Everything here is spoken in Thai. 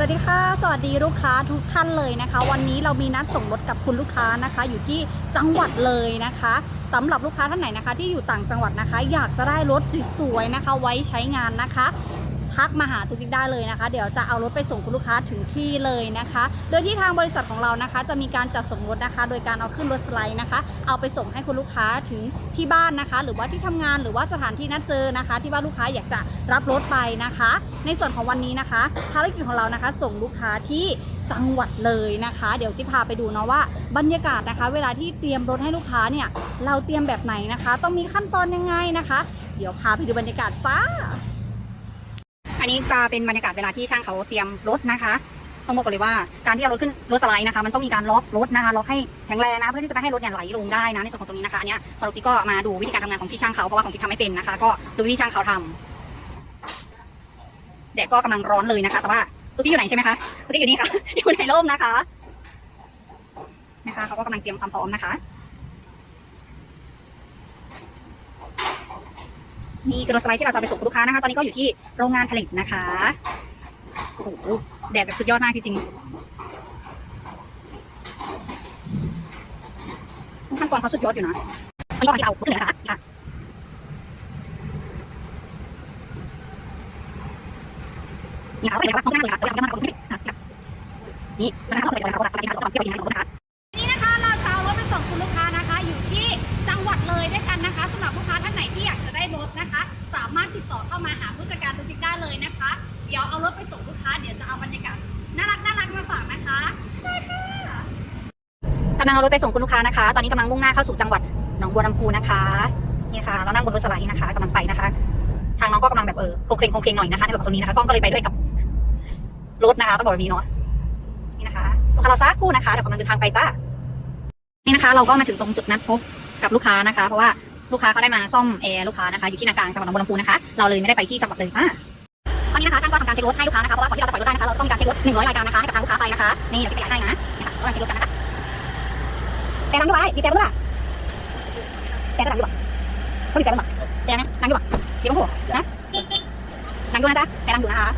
สวัสดีค่ะ สวัสดีลูกค้าทุกท่านเลยนะคะ วันนี้เรามีนัดส่งรถกับคุณลูกค้านะคะ อยู่ที่จังหวัดเลยนะคะสำหรับลูกค้าท่านไหนนะคะ ที่อยู่ต่างจังหวัดนะคะ อยากจะได้รถสวยๆนะคะ ไว้ใช้งานนะคะ ทักมาหาตุกติ๊กได้เลยนะคะ เดี๋ยวจะเอารถไปส่งคุณลูกค้าถึงที่เลยนะคะ โดยที่ทางบริษัทของเรานะคะ จะมีการจัดส่งรถนะคะ โดยการเอาขึ้นรถสไลด์นะคะ เอาไปส่งให้คุณลูกค้าถึงที่บ้านนะคะ หรือว่าที่ทำงานหรือว่าสถานที่นัดเจอนะคะ ที่ว่าลูกค้าอยากจะรับรถไปนะคะ ในส่วนของวันนี้นะคะภารกิจของเรานะคะ ส่งลูกค้าที่จังหวัดเลยนะคะ เดี๋ยวที่พาไปดูเนาะว่าบรรยากาศนะคะ เวลาที่เตรียมรถให้ลูกค้าเนี่ย เราเตรียมแบบไหนนะคะ ต้องมีขั้นตอนยังไงนะคะ เดี๋ยวพาไปดูบรรยากาศจ้า นนี้จะเป็นบรรยากาศเวลาที่ช่างเขาเตรียมรถนะคะ ต้องบอกก่อนเลยว่าการที่เอารถขึ้นรถสไลด์นะคะมันต้องมีการล็อกรถนะคะล็อกให้แข็งแรงนะเพื่อที่จะไม่ให้รถเนี่ยไหลลงได้นะในส่วนของตรงนี้นะคะอันเนี้ยพอเรติ๊กก็มาดูวิธีการทำงานของพี่ช่างเขาเพราะว่าของติ๊กทำไม่เป็นนะคะ ก็ดูวิธีช่างเขาทำแดดก็กำลังร้อนเลยนะคะแต่ว่าตุ๊กติ๊กอยู่ไหนใช่ไหมคะตุ๊กติ๊กอยู่นี่ค่ะอยู่ในร่มนะคะ นะคะเขาก็กำลังเตรียมความพร้อมนะคะ นี่คือรถสไลด์ที่เราจะไปส่งลูกค้านะคะ ตอนนี้ก็อยู่ที่โรงงานผลิตนะคะโอ้โหแดดแบบสุดยอดมากจริงๆขั้นตอนเขาสุดยอดอยู่นะอันนี้ก็ที่เอาขึ้นเลยนะคะนี่ค่ะก็เป็นแบบว่าต้องนั่งเลยค่ะเวลาจะมาเขาไม่ได้ค่ะนี่นะคะเราใส่ไปแล้วค่ะการที่เราต้องเที่ยวยิงนะคะำลังเอารถไปส่งคุณลูกค้านะคะ ตอนนี้กำลังมุ่งหน้าเข้าสู่จังหวัดหนองบัวลำพูนะคะนี่ค่ะเรานั่งบนรถสไลด์นะคะกำลังไปนะคะ ทางน้องก็กำลังแบบเออโครงเคลงโครงเคลงหน่อยนะคะในส่วนตรงนี้นะคะกล้องก็เลยไปด้วยกับรถนะคะต้องบอกแบบนี้เนาะนี่นะคะลูกค้าเราซักคู่นะคะเดี๋ยวกำลังเดินทางไปจ้านี่นะคะ เราก็มาถึงตรงจุดนัดพบกับลูกค้านะคะ เพราะว่าลูกค้าเขาได้มาซ่อมแอร์ลูกค้านะคะอยู่ที่นากลางจังหวัดหนองบัวลำพูนะคะเราเลยไม่ได้ไปที่จังหวัดเลยจ้าตอนนี้นะคะช่างก็ทำการเช็ครถให้ลูกค้านะคะเพราะว่าก่อนที่เราจะปล่อยรถได้นะคะเราต้องมีการเช็ครถ100รายการนะคะให้กับทางลูกค้าไปนะคะนี่เดี๋ยวพี่จะให้นะนี่ค่ะเรากำลังเช็ครถกันนะคะ แต่นั่งอยู่ไหมดีแต่รู้ป่ะแต่ก็นั่งอยู่ป่ะเขาดีแต่รู้ป่ะแต่นะนั่งอยู่ป่ะเดี๋ยวผมโผล่นะนั่งอยู่นะจ๊ะแต่นั่งอยู่นะคะ